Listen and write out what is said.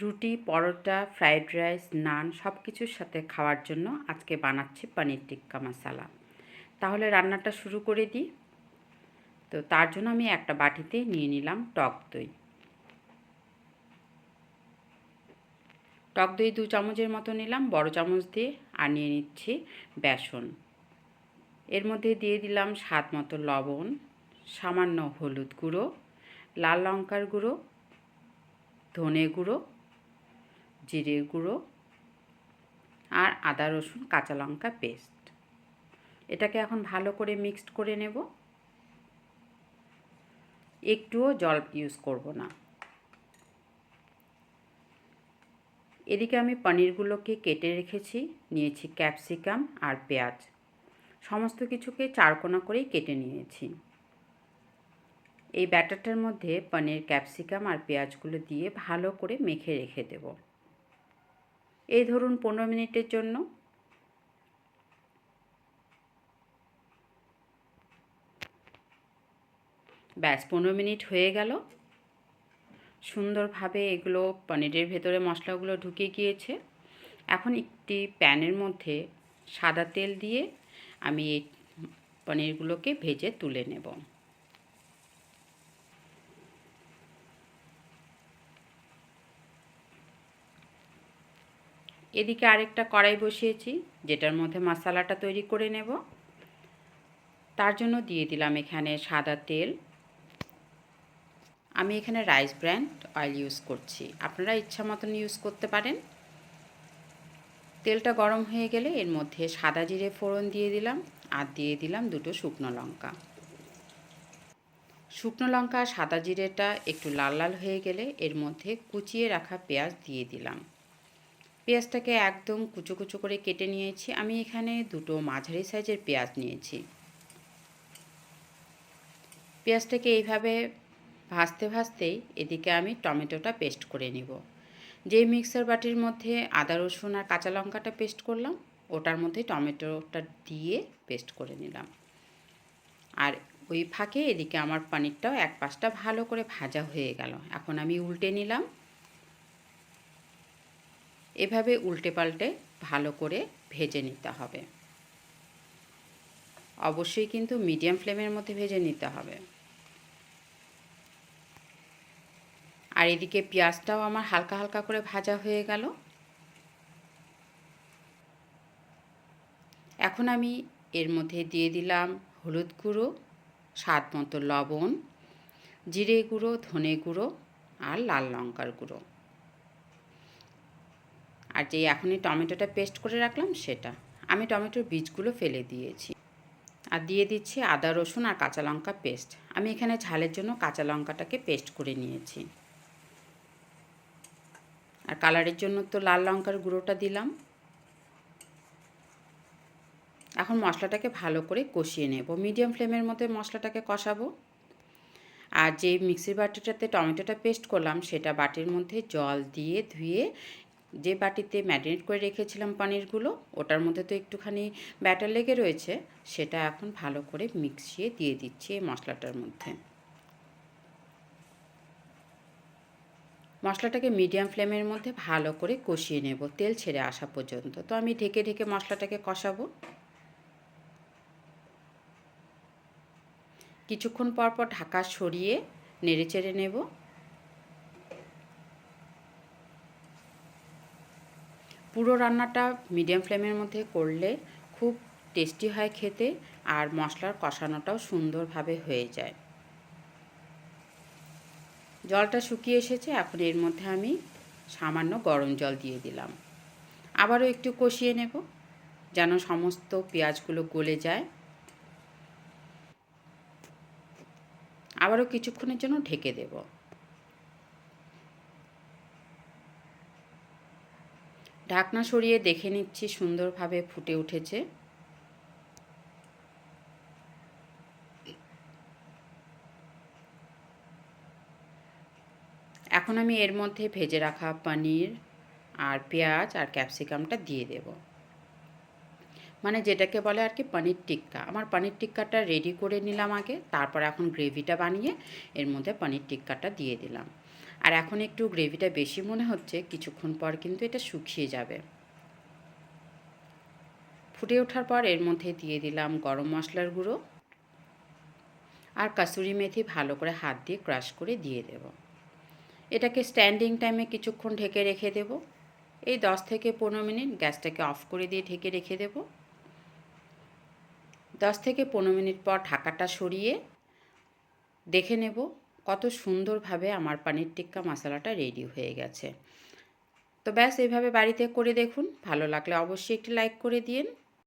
রুটি, পরোটা, fried rice, নান সব কিছুর সাথে খাওয়ার জন্য আজকে বানাচ্ছি পনির টিক্কা মশালা। তাহলে রান্নাটা শুরু করে দিই। তো তার জন্য আমি একটা বাটিতে নিয়ে নিলাম টক দই। টক দই দু চামচের মতো নিলাম, বড় চামচ দিয়ে, আর নিয়ে নিচ্ছি বেসন। এর মধ্যে দিয়ে দিলাম স্বাদ মতো লবণ, সামান্য হলুদ গুঁড়ো, লাল লঙ্কার গুঁড়ো, ধনে গুঁড়ো জিরে গুঁড়ো আর আদা, রসুন, কাঁচা লঙ্কা পেস্ট। এটাকে এখন ভালো করে মিক্সড করে নেব। একটুও জল ইউজ করব না। এদিকে আমি পনিরগুলোকে কেটে রেখেছি, নিয়েছি ক্যাপসিকাম আর পেঁয়াজ। সমস্ত কিছুকে চারকোনা করেই কেটে নিয়েছি। এই ব্যাটারটার মধ্যে পনির, ক্যাপসিকাম আর পেঁয়াজগুলো দিয়ে ভালো করে মেখে রেখে দেব। এই ধরুন পনেরো মিনিটের জন্য। ব্যাস, পনেরো মিনিট হয়ে গেল। সুন্দরভাবে এগুলো পনিরের ভেতরে মশলাগুলো ঢুকে গিয়েছে। এখন একটি প্যানের মধ্যে সাদা তেল দিয়ে আমি এই পনিরগুলোকে ভেজে তুলে নেব। এদিকে আরেকটা কড়াই বসিয়েছি, যেটার মধ্যে মশালাটা তৈরি করে নেব। তার জন্য দিয়ে দিলাম এখানে সাদা তেল। আমি এখানে রাইস ব্র্যান্ড অয়েল ইউজ করছি। আপনারা ইচ্ছা মতন ইউজ করতে পারেন। তেলটা গরম হয়ে গেলে এর মধ্যে সাদা জিরে ফোড়ন দিয়ে দিলাম আর দিয়ে দিলাম দুটো শুকনো লঙ্কা। শুকনো লঙ্কা সাদা জিরেটা একটু লাল লাল হয়ে গেলে এর মধ্যে কুচিয়ে রাখা পেঁয়াজ দিয়ে দিলাম। পেঁয়াজটাকে একদম কুচো কুচো করে কেটে নিয়েছি। আমি এখানে দুটো মাঝারি সাইজের পেঁয়াজ নিয়েছি। পেঁয়াজটাকে এইভাবে ভাজতে ভাজতেই এদিকে আমি টমেটোটা পেস্ট করে নিব। যে মিক্সার বাটির মধ্যে আদা, রসুন আর কাঁচা লঙ্কাটা পেস্ট করলাম, ওটার মধ্যে টমেটোটা দিয়ে পেস্ট করে নিলাম। আর ওই ফাঁকে এদিকে আমার পনিরটাও এক পাশটা ভালো করে ভাজা হয়ে গেল। এখন আমি উল্টে নিলাম। এভাবে উল্টে পাল্টে ভালো করে ভেজে নিতে হবে। অবশ্যই কিন্তু মিডিয়াম ফ্লেমের মধ্যে ভেজে নিতে হবে। আর এদিকে পেঁয়াজটাও আমার হালকা হালকা করে ভাজা হয়ে গেল। এখন আমি এর মধ্যে দিয়ে দিলাম হলুদ গুঁড়ো, স্বাদ মতো লবণ, জিরে গুঁড়ো, ধনে গুঁড়ো আর লাল লঙ্কার গুঁড়ো। আর যে এখনই টমেটোটা পেস্ট করে রাখলাম সেটা। আমি টমেটোর বীজগুলো ফেলে দিয়েছি। আর দিয়ে দিচ্ছি আদা, রসুন আর কাঁচা লঙ্কা পেস্ট। আমি এখানে ঝালের জন্য কাঁচা লঙ্কাটাকে পেস্ট করে নিয়েছি। আর কালারের জন্য তো লাল লঙ্কার গুঁড়োটা দিলাম। এখন মশলাটাকে ভালো করে কষিয়ে নেব। মিডিয়াম ফ্লেমের মধ্যে মশলাটাকে কষাবো। আর যে মিক্সির বাটিটাতে টমেটোটা পেস্ট করলাম, সেটা বাটির মধ্যে জল দিয়ে ধুয়ে যে বাটিতে ম্যারিনেট করে রেখেছিলাম পনিরগুলো, ওটার মধ্যে তো একটুখানি ব্যাটার লেগে রয়েছে, সেটা এখন ভালো করে মিক্সিয়ে দিয়ে দিচ্ছি এই মশলাটার মধ্যে। মশলাটাকে মিডিয়াম ফ্লেমের মধ্যে ভালো করে কষিয়ে নেব, তেল ছেড়ে আসা পর্যন্ত। তো আমি ঢেকে ঢেকে মশলাটাকে কষাবো। কিছুক্ষণ পর পর ঢাকা সরিয়ে নেড়ে চেড়ে নেব। পুরো রান্নাটা মিডিয়াম ফ্লেমের মধ্যে করলে খুব টেস্টি হয় খেতে আর মশলার কষানোটাও সুন্দরভাবে হয়ে যায়। জলটা শুকিয়ে এসেছে, এখন এর মধ্যে আমি সামান্য গরম জল দিয়ে দিলাম। আবারও একটু কষিয়ে নেব, যেন সমস্ত পেঁয়াজগুলো গলে যায়। আবারও কিছুক্ষণের জন্য ঢেকে দেব। ঢাকনা সরিয়ে দেখে নিচ্ছি সুন্দরভাবে ফুটে উঠেছে। এখন আমি এর মধ্যে ভেজে রাখা পনির আর পেঁয়াজ আর ক্যাপসিকামটা দিয়ে দেব। মানে যেটাকে বলে আর কি পনির টিক্কা। আমার পনির টিক্কাটা রেডি করে নিলাম আগে, তারপর এখন গ্রেভিটা বানিয়ে এর মধ্যে পনির টিক্কাটা দিয়ে দিলাম। আর এখন একটু গ্রেভিটা বেশি মনে হচ্ছে, কিছুক্ষণ পর কিন্তু এটা শুকিয়ে যাবে। ফুটে ওঠার পর এর মধ্যে দিয়ে দিলাম গরম মশলার গুঁড়ো আর কাসুরি মেথি ভালো করে হাত দিয়ে ক্রাশ করে দিয়ে দেব। এটাকে স্ট্যান্ডিং টাইমে কিছুক্ষণ ঢেকে রেখে দেব। এই দশ থেকে পনেরো মিনিট গ্যাসটাকে অফ করে দিয়ে ঢেকে রেখে দেব। দশ থেকে পনেরো মিনিট পর ঢাকাটা সরিয়ে দেখে নেব কত সুন্দরভাবে আমার পানির টিক্কা মশলাটা রেডি হয়ে গেছে। তো ব্যাস, এইভাবে বাড়িতে করে দেখুন। ভালো লাগলে অবশ্যই একটি লাইক করে দিন।